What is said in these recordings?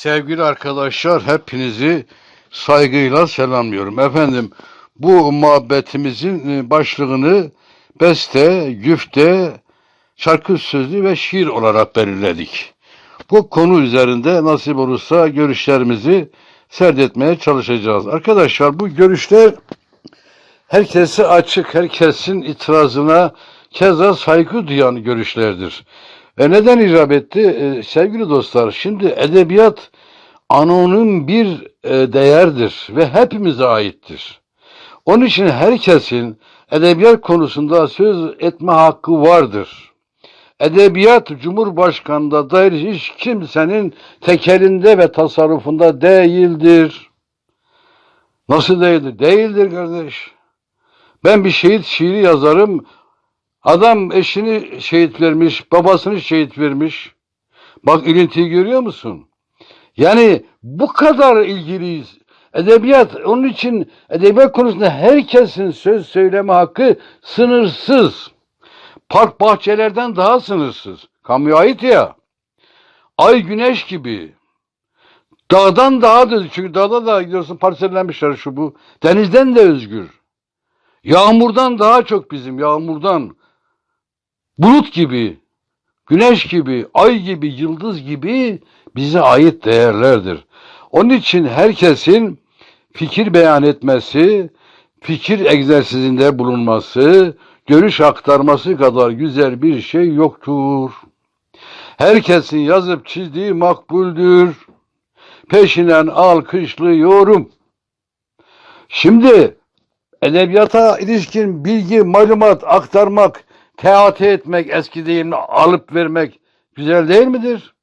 Sevgili arkadaşlar hepinizi saygıyla selamlıyorum. Efendim bu muhabbetimizin e, başlığını beste, güfte, şarkı sözü ve şiir olarak belirledik. Bu konu üzerinde nasip olursa görüşlerimizi serdetmeye çalışacağız. Arkadaşlar bu görüşler herkese açık, herkesin itirazına keza saygı duyan görüşlerdir. E neden icap etti? E, sevgili dostlar, şimdi edebiyat anonim bir e, değerdir ve hepimize aittir. Onun için herkesin edebiyat konusunda söz etme hakkı vardır. Edebiyat Cumhurbaşkanı'na dair hiç kimsenin tekelinde ve tasarrufunda değildir. Nasıl değildir? Değildir kardeş. Ben bir şehit şiiri yazarım. Adam eşini şehit vermiş, babasını şehit vermiş. Bak ilintiyi görüyor musun? Yani bu kadar ilgiliyiz. Edebiyat, onun için edebiyat konusunda herkesin söz söyleme hakkı sınırsız. Park bahçelerden daha sınırsız. Kamuya ait ya. Ay güneş gibi. Dağdan daha da, çünkü dağda da gidiyorsun parsellenmişler şu bu. Denizden de özgür. Yağmurdan daha çok bizim, yağmurdan. Bulut gibi, güneş gibi, ay gibi, yıldız gibi bize ait değerlerdir. Onun için herkesin fikir beyan etmesi, fikir egzersizinde bulunması, görüş aktarması kadar güzel bir şey yoktur. Herkesin yazıp çizdiği makbuldür. Peşinen alkışlıyorum. Şimdi edebiyata ilişkin bilgi, malumat aktarmak, teati etmek, eski deyimle alıp vermek güzel değil midir?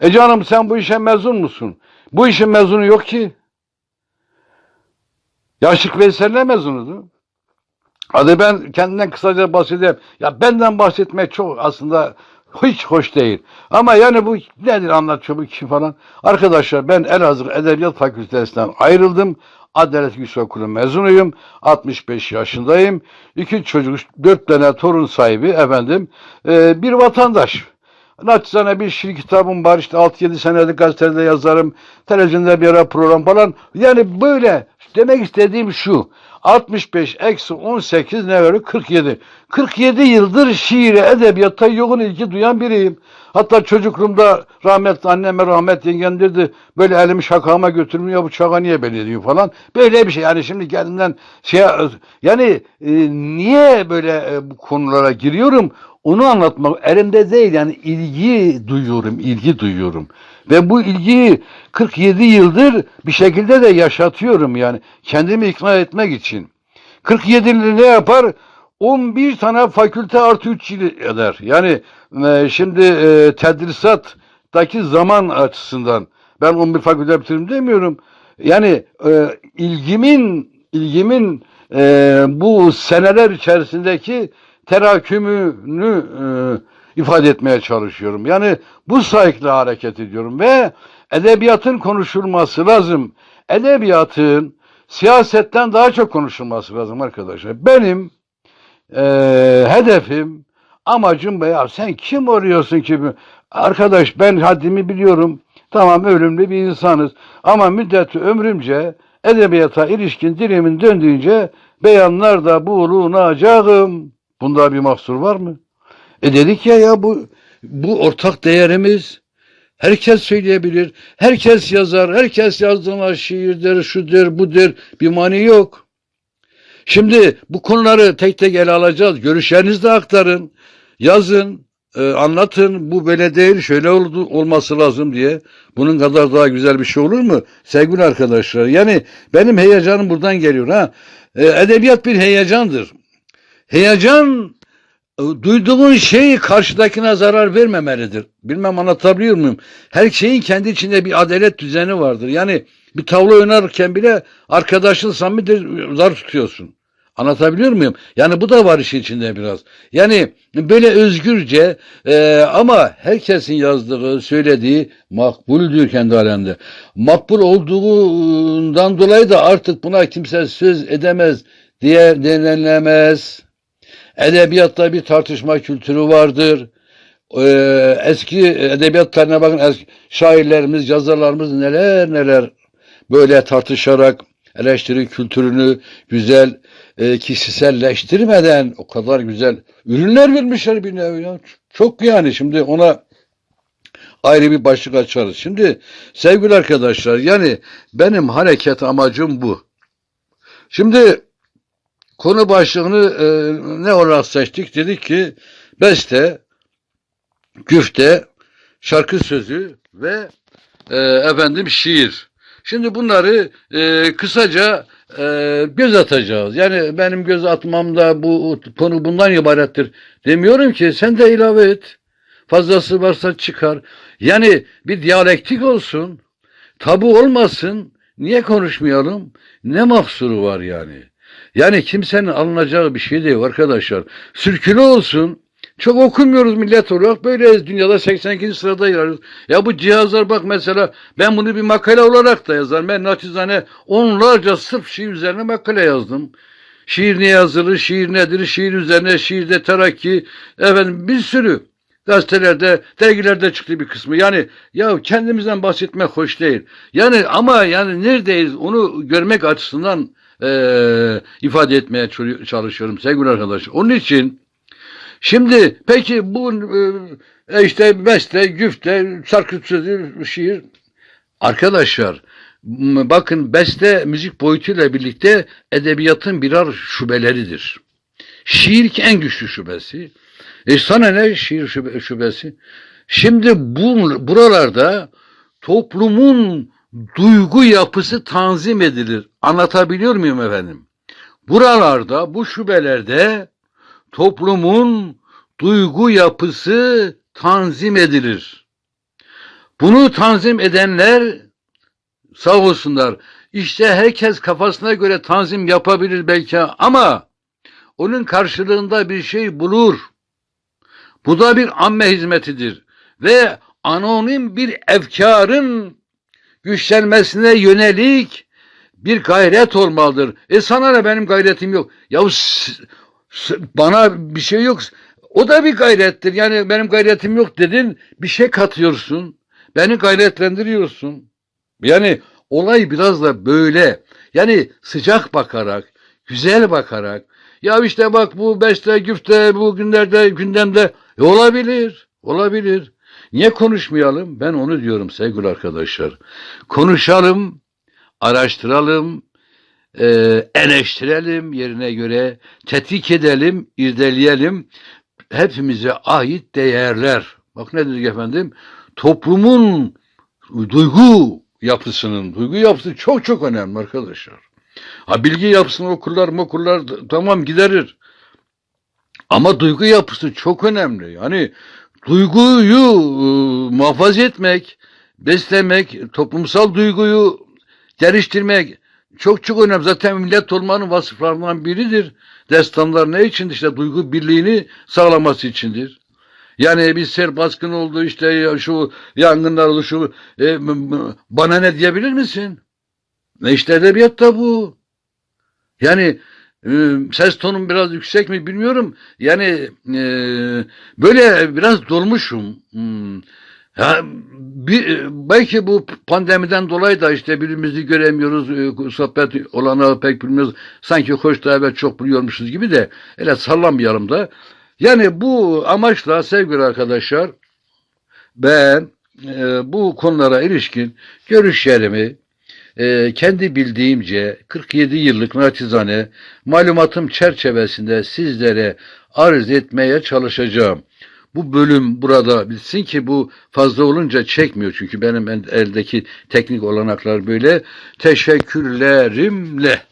E canım sen bu işe mezun musun? Bu işin mezunu yok ki. Yaşık Veysel'le mezunudu. Hadi ben kendimden kısaca bahsedeyim. Ya benden bahsetmek çok aslında hiç hoş değil. Ama yani bu nedir anlatıyor bu kişi falan. Arkadaşlar ben Elazığ Edebiyat Fakültesinden ayrıldım. Adalet Yüksekokulu mezunuyum. 65 yaşındayım. İki çocuk, dört tane torun sahibi efendim. Ee, bir vatandaş. Naçizane bir şiir kitabım var işte 6-7 senedir gazetede yazarım. Televizyonda bir ara program falan. Yani böyle demek istediğim şu. 65 eksi 18 ne verir? 47. 47 yıldır şiire, edebiyata yoğun ilgi duyan biriyim. Hatta çocukluğumda rahmetli anneme rahmet yengem derdi böyle elimi şakama götürmüyor bu şaka niye beni diyor falan. Böyle bir şey yani şimdi kendimden şey yani e, niye böyle e, bu konulara giriyorum onu anlatmak elimde değil yani ilgi duyuyorum, ilgi duyuyorum. Ve bu ilgiyi 47 yıldır bir şekilde de yaşatıyorum yani kendimi ikna etmek için. 47 yıl ne yapar? 11 tane fakülte artı 3 yıl eder. Yani e, şimdi e, tedrisattaki zaman açısından ben 11 fakülte bitirdim demiyorum. Yani e, ilgimin ilgimin e, bu seneler içerisindeki terakümünü e, ifade etmeye çalışıyorum. Yani bu saygıyla hareket ediyorum ve edebiyatın konuşulması lazım. Edebiyatın siyasetten daha çok konuşulması lazım arkadaşlar. Benim e, hedefim, amacım ya sen kim arıyorsun ki? Arkadaş ben haddimi biliyorum. Tamam ölümlü bir insanız. Ama müddeti ömrümce edebiyata ilişkin dilimin döndüğünce beyanlarda bulunacağım. Bunda bir mahsur var mı? E dedik ya ya bu bu ortak değerimiz. Herkes söyleyebilir. Herkes yazar. Herkes yazdığına şiirdir, şudur, budur. Bir mani yok. Şimdi bu konuları tek tek ele alacağız. Görüşlerinizi de aktarın. Yazın, e, anlatın. Bu böyle değil, şöyle oldu, olması lazım diye. Bunun kadar daha güzel bir şey olur mu? Sevgili arkadaşlar. Yani benim heyecanım buradan geliyor. ha. E, edebiyat bir heyecandır. Heyecan e, duyduğun şey karşıdakine zarar vermemelidir. Bilmem anlatabiliyor muyum? Her şeyin kendi içinde bir adalet düzeni vardır. Yani bir tavla oynarken bile arkadaşın samimidir zar tutuyorsun. Anlatabiliyor muyum? Yani bu da var işin içinde biraz. Yani böyle özgürce e, ama herkesin yazdığı, söylediği makbuldür kendi alemde. Makbul olduğundan dolayı da artık buna kimse söz edemez diye denilemez. Edebiyatta bir tartışma kültürü vardır. Ee, eski edebiyat tarihine bakın eski şairlerimiz, yazarlarımız neler neler böyle tartışarak eleştiri kültürünü güzel e, kişiselleştirmeden o kadar güzel ürünler vermişler bir nevi ya. Çok yani şimdi ona ayrı bir başlık açarız. Şimdi sevgili arkadaşlar yani benim hareket amacım bu. Şimdi konu başlığını e, ne olarak seçtik? Dedik ki beste, güfte, şarkı sözü ve e, efendim şiir. Şimdi bunları e, kısaca e, göz atacağız. Yani benim göz atmamda bu konu bundan ibarettir. Demiyorum ki sen de ilave et. Fazlası varsa çıkar. Yani bir diyalektik olsun. Tabu olmasın. Niye konuşmayalım? Ne mahsuru var yani? Yani kimsenin alınacağı bir şey değil arkadaşlar. Sürkülü olsun. Çok okumuyoruz millet olarak. Böyleyiz. Dünyada 82. sırada yer. Ya bu cihazlar bak mesela ben bunu bir makale olarak da yazarım. Ben naçizane onlarca sırf şiir üzerine makale yazdım. Şiir niye yazılır, şiir nedir, şiir üzerine, şiirde terakki, efendim bir sürü gazetelerde, dergilerde çıktı bir kısmı. Yani ya kendimizden bahsetmek hoş değil. Yani ama yani neredeyiz onu görmek açısından eee ifade etmeye çalışıyorum sevgili arkadaşlar. Onun için Şimdi peki bu e, işte beste, güfte, şarkı sözü, şiir arkadaşlar bakın beste müzik boyutuyla birlikte edebiyatın birer şubeleridir. Şiir ki en güçlü şubesi. E sana ne şiir şube- şubesi? Şimdi bu buralarda toplumun duygu yapısı tanzim edilir. Anlatabiliyor muyum efendim? Buralarda, bu şubelerde toplumun duygu yapısı tanzim edilir. Bunu tanzim edenler sağ olsunlar. İşte herkes kafasına göre tanzim yapabilir belki ama onun karşılığında bir şey bulur. Bu da bir amme hizmetidir ve anonim bir efkarın güçlenmesine yönelik bir gayret olmalıdır. E sana ne benim gayretim yok. Ya bana bir şey yok. O da bir gayrettir. Yani benim gayretim yok dedin. Bir şey katıyorsun. Beni gayretlendiriyorsun. Yani olay biraz da böyle. Yani sıcak bakarak, güzel bakarak. Ya işte bak bu beste, güfte, bu günlerde, gündemde. E olabilir, olabilir. Niye konuşmayalım? Ben onu diyorum sevgili arkadaşlar. Konuşalım, araştıralım, e, eleştirelim yerine göre, tetkik edelim, irdeleyelim. Hepimize ait değerler. Bak ne dedik efendim? Toplumun duygu yapısının, duygu yapısı çok çok önemli arkadaşlar. Ha bilgi yapısını okurlar mı okurlar tamam giderir. Ama duygu yapısı çok önemli. Yani duyguyu e, muhafaza etmek, beslemek, toplumsal duyguyu geliştirmek çok çok önemli. Zaten millet olmanın vasıflarından biridir. Destanlar ne için? İşte duygu birliğini sağlaması içindir. Yani bir sel baskın oldu işte şu yangınlar oldu şu e, bana ne diyebilir misin? Ne işte edebiyat da bu. Yani e, ses tonum biraz yüksek mi bilmiyorum. Yani e, böyle biraz dolmuşum. Hmm. Ya bir, belki bu pandemiden dolayı da işte birbirimizi göremiyoruz, e, sohbet olanağı pek bilmiyoruz. Sanki hoş da evet çok biliyormuşuz gibi de öyle sallanmayalım da. Yani bu amaçla sevgili arkadaşlar ben e, bu konulara ilişkin görüşlerimi e, kendi bildiğimce 47 yıllık naçizane malumatım çerçevesinde sizlere arz etmeye çalışacağım. Bu bölüm burada bitsin ki bu fazla olunca çekmiyor çünkü benim eldeki teknik olanaklar böyle. Teşekkürlerimle.